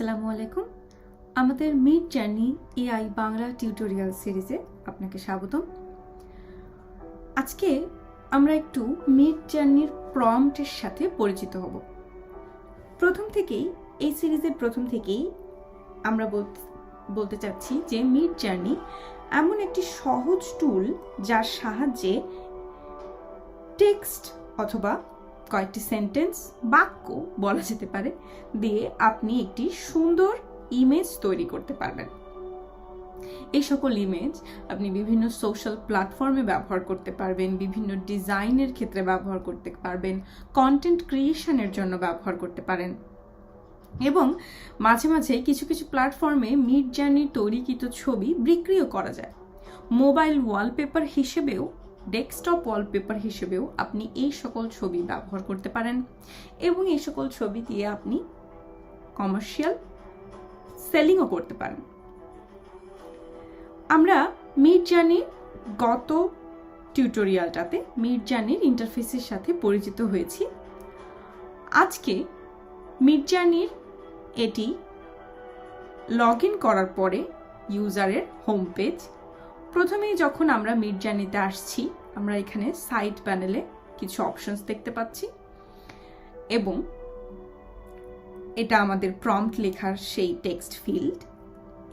আসসালামু আলাইকুম। আমাদের Midjourney AI Bangla tutorial সিরিজে আপনাকে স্বাগতম। আজকে আমরা একটু মিড জার্নির প্রম্পটের সাথে পরিচিত হব। প্রথম থেকেই, এই সিরিজের প্রথম থেকেই আমরা বলতে চাচ্ছি যে মিড জার্নি এমন একটি সহজ টুল যার সাহায্যে টেক্সট অথবা কয়েকটি সেন্টেন্স বাক্য বলা যেতে পারে দিয়ে আপনি একটি সুন্দর ইমেজ তৈরি করতে পারবেন। এই সকল ইমেজ আপনি বিভিন্ন সোশ্যাল প্ল্যাটফর্মে ব্যবহার করতে পারবেন, বিভিন্ন ডিজাইনের ক্ষেত্রে ব্যবহার করতে পারবেন কন্টেন্ট ক্রিয়েশনের জন্য ব্যবহার করতে পারেন। এবং মাঝে মাঝে কিছু কিছু প্ল্যাটফর্মে মিড জার্নির তৈরিকৃত ছবি বিক্রিও করা যায়। মোবাইল ওয়ালপেপার হিসেবেও ডেস্কটপ ওয়ালপেপার হিসেবেও আপনি এই সকল ছবি ব্যবহার করতে পারেন এবং এই সকল ছবি দিয়ে আপনি কমার্শিয়াল সেলিংও করতে পারেন। আমরা মিড জার্নির গত টিউটোরিয়ালটাতে মিড জার্নির ইন্টারফেসের সাথে পরিচিত হয়েছি। আজকে মিড জার্নির এটি লগ ইন করার পরে ইউজারের হোম পেজ প্রথমেই যখন আমরা মিড জার্নিতে আসছি, আমরা এখানে সাইড প্যানেলে কিছু অপশনস দেখতে পাচ্ছি এবং এটা আমাদের প্রম্পট লেখার সেই টেক্সট ফিল্ড।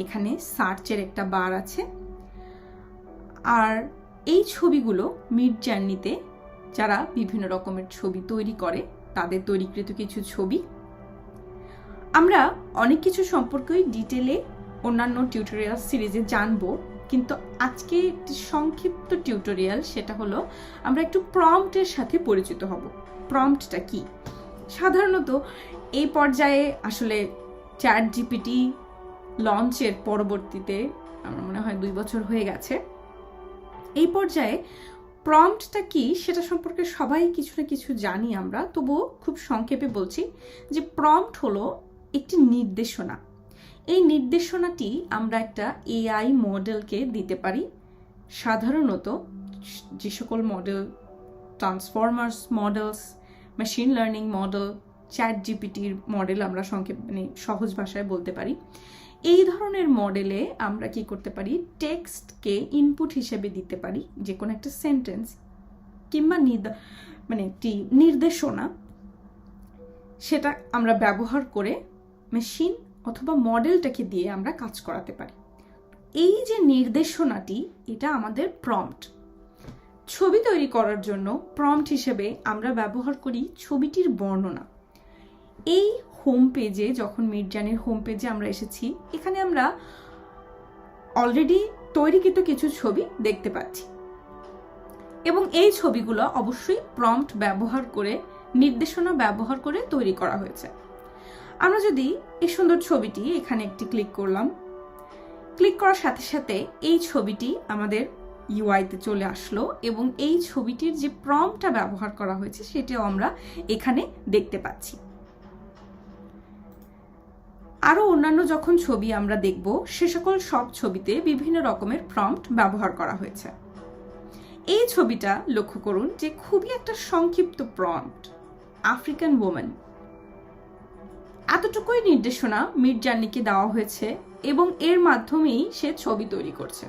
এখানে সার্চের একটা বার আছে। আর এই ছবিগুলো মিড জার্নিতে যারা বিভিন্ন রকমের ছবি তৈরি করে, তাদের তৈরিকৃত কিছু ছবি। আমরা অনেক কিছু সম্পর্কেই ডিটেলে অন্যান্য টিউটোরিয়াল সিরিজে জানব। কিন্তু আজকে একটি সংক্ষিপ্ত টিউটোরিয়াল সেটা হলো আমরা একটু প্রম্পটের সাথে পরিচিত হব। প্রম্পটটা কি? সাধারণত এই পর্যায়ে আসলে চ্যাট জিপিটি লঞ্চের পরবর্তীতে, আমার মনে হয় দুই বছর হয়ে গেছে, এই পর্যায়ে প্রম্পটটা কি সেটা সম্পর্কে সবাই কিছু না কিছু জানি আমরা, তবুও খুব সংক্ষেপে বলছি যে প্রম্পট হলো একটি নির্দেশনা। এই নির্দেশনাটি আমরা একটা এআই মডেলকে দিতে পারি। সাধারণত যে সকল model transformers models machine learning model chat জিপিটির model আমরা সংক্ষেপ মানে সহজ ভাষায় বলতে পারি। এই ধরনের মডেলে আমরা কি করতে পারি? টেক্সটকে ইনপুট হিসেবে দিতে পারি, যে কোনো একটা সেন্টেন্স কিংবা মানে একটি নির্দেশনা। সেটা আমরা ব্যবহার করে মেশিন অথবা মডেলটাকে দিয়ে আমরা কাজ করাতে পারি। এই যে নির্দেশনাটি, এটা আমাদের প্রম্পট ছবি তৈরি করার জন্য প্রম্পট হিসেবে আমরা ব্যবহার করি ছবিটির বর্ণনা। এই হোম পেজে যখন মির্জানের হোম পেজে আমরা এসেছি, এখানে আমরা অলরেডি তৈরিকৃত কিছু ছবি দেখতে পাচ্ছি। এবং এই ছবিগুলো অবশ্যই প্রম্পট ব্যবহার করে, নির্দেশনা ব্যবহার করে তৈরি করা হয়েছে। আমরা যদি এই সুন্দর ছবিটি এখানে একটি ক্লিক করলাম, ক্লিক করার সাথে সাথে এই ছবিটি আমাদের ইউআইতে চলে আসলো এবং এই ছবিটির যে প্রমটা ব্যবহার করা হয়েছে সেটাও আমরা এখানে দেখতে পাচ্ছি। আরও অন্যান্য যখন ছবি আমরা দেখব, সে সকল সব ছবিতে বিভিন্ন রকমের প্রম্পট ব্যবহার করা হয়েছে। এই ছবিটা লক্ষ্য করুন যে খুবই একটা সংক্ষিপ্ত প্রম্পট, আফ্রিকান ওমেন এতটুকুই নির্দেশনা মির জার্নিকে দেওয়া হয়েছে এবং এর মাধ্যমেই সে ছবি তৈরি করছে।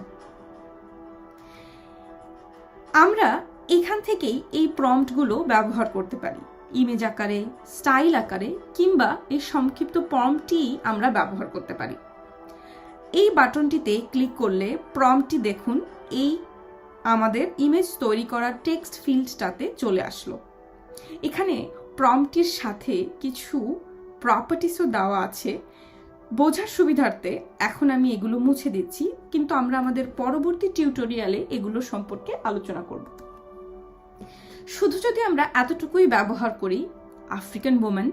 আমরা এখান থেকেই এই প্রম্পটগুলো ব্যবহার করতে পারি। ইমেজ আকারে, স্টাইল আকারে কিংবা এই সংক্ষিপ্ত প্রম্পটি আমরা ব্যবহার করতে পারি। এই বাটনটিতে ক্লিক করলে প্রম্পটি দেখুন, এই আমাদের ইমেজ তৈরি করার টেক্সট ফিল্ডটাতে চলে আসলো। এখানে প্রম্পটির সাথে কিছু প্রপার্টিসও দেওয়া আছে। বোঝার সুবিধার্থে এখন আমি এগুলো মুছে দিচ্ছি, কিন্তু আমরা আমাদের পরবর্তী টিউটোরিয়ালে এগুলো সম্পর্কে আলোচনা করব। শুধু যদি আমরা এতটুকুই ব্যবহার করি আফ্রিকান ওমেন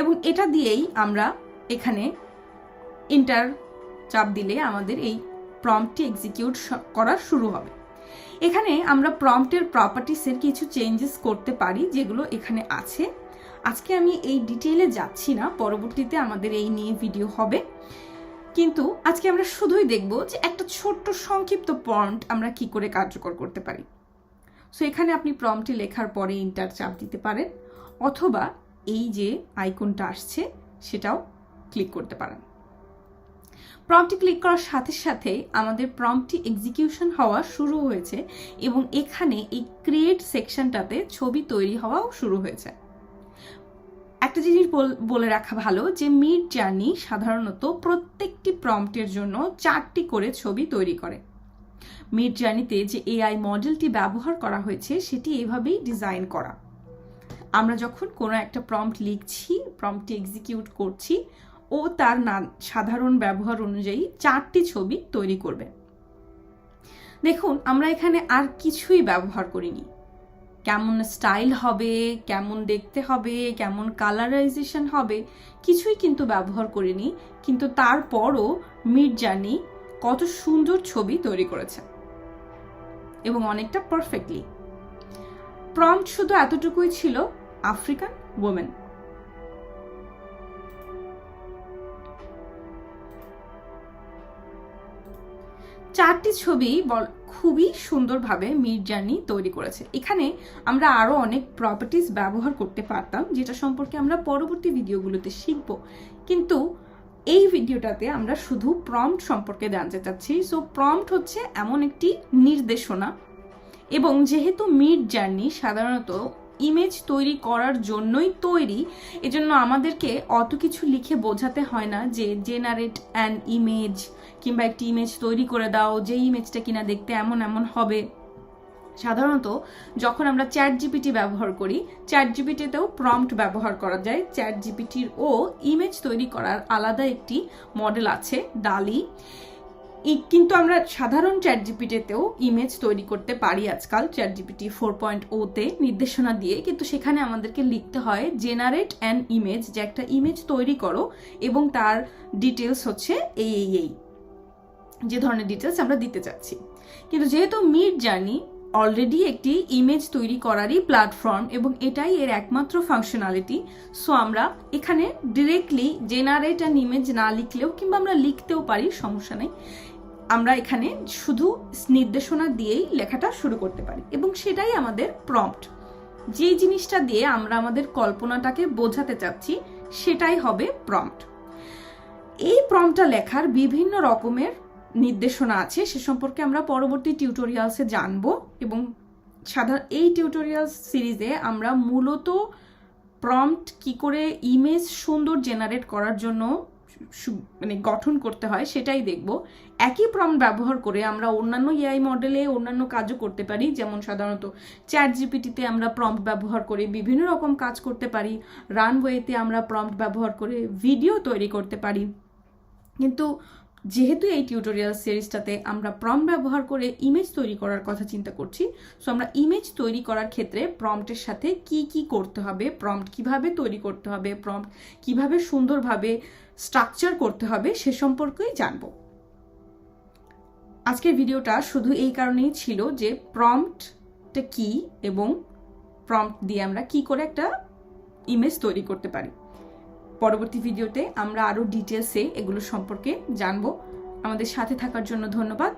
এবং এটা দিয়েই আমরা এখানে ইন্টার চাপ দিলে আমাদের এই প্রম্পটি এক্সিকিউট করা শুরু হবে। এখানে আমরা প্রম্পটের প্রপার্টিসের কিছু চেঞ্জেস করতে পারি, যেগুলো এখানে আছে। আজকে আমি এই ডিটেইলে যাচ্ছি না, পরবর্তীতে আমাদের এই নিয়ে ভিডিও হবে। কিন্তু আজকে আমরা শুধুই দেখব যে একটা ছোট্ট সংক্ষিপ্ত পয়েন্ট আমরা কি করে কার্যকর করতে পারি। সো এখানে আপনি প্রম্পটি লেখার পরে ইন্টার চাপ দিতে পারেন, অথবা এই যে আইকনটা আসছে, সেটাও ক্লিক করতে পারেন। প্রম্পটি ক্লিক করার সাথে সাথে আমাদের প্রম্পটি এক্সিকিউশন হওয়া শুরু হয়েছে এবং এখানে এই ক্রিয়েট সেকশনটাতে ছবি তৈরি হওয়াও শুরু হয়েছে। একটা জিনিস বলে রাখা ভালো যে, মিড জার্নি সাধারণত প্রত্যেকটি প্রম্পটের জন্য চারটি করে ছবি তৈরি করে। মিড জার্নিতে যে এআই মডেলটি ব্যবহার করা হয়েছে, সেটি এভাবেই ডিজাইন করা। আমরা যখন কোনো একটা প্রম্পট লিখছি, প্রম্পটটি এক্সিকিউট করছি, ও তার না, সাধারণ ব্যবহার অনুযায়ী চারটি ছবি তৈরি করবে। দেখুন, আমরা এখানে আর কিছুই ব্যবহার করিনি। কেমন স্টাইল হবে, কেমন দেখতে হবে, কেমন কালারাইজেশন হবে, কিছুই কিন্তু ব্যবহার করিনি। কিন্তু তারপরও মিড জার্নি কত সুন্দর ছবি তৈরি করেছে। এবং অনেকটা পারফেক্টলি প্রম্পট শুধু এতটুকুই ছিল আফ্রিকান ওমেন চারটি ছবি খুবই সুন্দরভাবে মিড জার্নি তৈরি করেছে। এখানে আমরা আরও অনেক প্রপার্টিস ব্যবহার করতে পারতাম, যেটা সম্পর্কে আমরা পরবর্তী ভিডিওগুলোতে শিখব। কিন্তু এই ভিডিওটাতে আমরা শুধু প্রম্পট সম্পর্কে জানতে চাচ্ছি। সো প্রম্পট হচ্ছে এমন একটি নির্দেশনা এবং যেহেতু মিড জার্নি সাধারণত ইমেজ তৈরি করার জন্যই তৈরি, এজন্য আমাদেরকে অত কিছু লিখে বোঝাতে হয় না যে জেনারেট অ্যান ইমেজ কিংবা একটি ইমেজ তৈরি করে দাও, যে ইমেজটা কিনা দেখতে এমন এমন হবে। সাধারণত যখন আমরা চ্যাট জিপিটি ব্যবহার করি চ্যাট জিপিটিতেও প্রম্পট ব্যবহার করা যায়। চ্যাট জিপিটির ও ইমেজ তৈরি করার আলাদা একটি মডেল আছে ডালি কিন্তু আমরা সাধারণ চ্যাট জিপিটিতেও ইমেজ তৈরি করতে পারি আজকাল চ্যাট জিপিটি ফোর পয়েন্ট ওতে নির্দেশনা দিয়ে। কিন্তু সেখানে আমাদেরকে লিখতে হয় জেনারেট অ্যান ইমেজ যে একটা ইমেজ তৈরি করো এবং তার ডিটেলস হচ্ছে এই এই এই, যে ধরনের ডিটেলস আমরা দিতে চাচ্ছি। কিন্তু যেহেতু মিড জার্নি অলরেডি একটি ইমেজ তৈরি করারই প্ল্যাটফর্ম এবং এটাই এর একমাত্র ফাংশনালিটি সো আমরা এখানে ডিরেক্টলি জেনারেট অ্যান ইমেজ না লিখলেও কিংবা আমরা লিখতেও পারি, সমস্যা নেই। আমরা এখানে শুধু নির্দেশনা দিয়েই লেখাটা শুরু করতে পারি এবং সেটাই আমাদের প্রম্পট যে জিনিসটা দিয়ে আমরা আমাদের কল্পনাটাকে বোঝাতে চাচ্ছি, সেটাই হবে প্রম্পট এই প্রম্পটটা লেখার বিভিন্ন রকমের নির্দেশনা আছে, সে সম্পর্কে আমরা পরবর্তী টিউটোরিয়ালসে জানব এবং সাধারণ এই টিউটোরিয়াল সিরিজে আমরা মূলত প্রম্পট কি করে ইমেজ সুন্দর জেনারেট করার জন্য মানে গঠন করতে হয় সেটাই দেখব। একই প্রম ব্যবহার করে আমরা অন্যান্য এআই মডেলে অন্যান্য কাজও করতে পারি, যেমন সাধারণত চ্যাট জিপিটিতে আমরা প্রম্পট ব্যবহার করে বিভিন্ন রকম কাজ করতে পারি রানওয়েতে আমরা প্রম্পট ব্যবহার করে ভিডিও তৈরি করতে পারি। কিন্তু যেহেতু এই টিউটোরিয়াল সিরিজটাতে আমরা প্রম্পট ব্যবহার করে ইমেজ তৈরি করার কথা চিন্তা করছি সো আমরা ইমেজ তৈরি করার ক্ষেত্রে প্রম্পটের সাথে কি কি করতে হবে প্রম্পট কীভাবে তৈরি করতে হবে প্রম্পট কীভাবে সুন্দরভাবে স্ট্রাকচার করতে হবে সে সম্পর্কেই জানব। আজকের ভিডিওটা শুধু এই কারণেই ছিল যে প্রম্পটটা কি এবং প্রম্পট দিয়ে আমরা কি করে একটা ইমেজ তৈরি করতে পারি। পরবর্তী ভিডিওতে আমরা আরও ডিটেলসে এগুলো সম্পর্কে জানব। আমাদের সাথে থাকার জন্য ধন্যবাদ।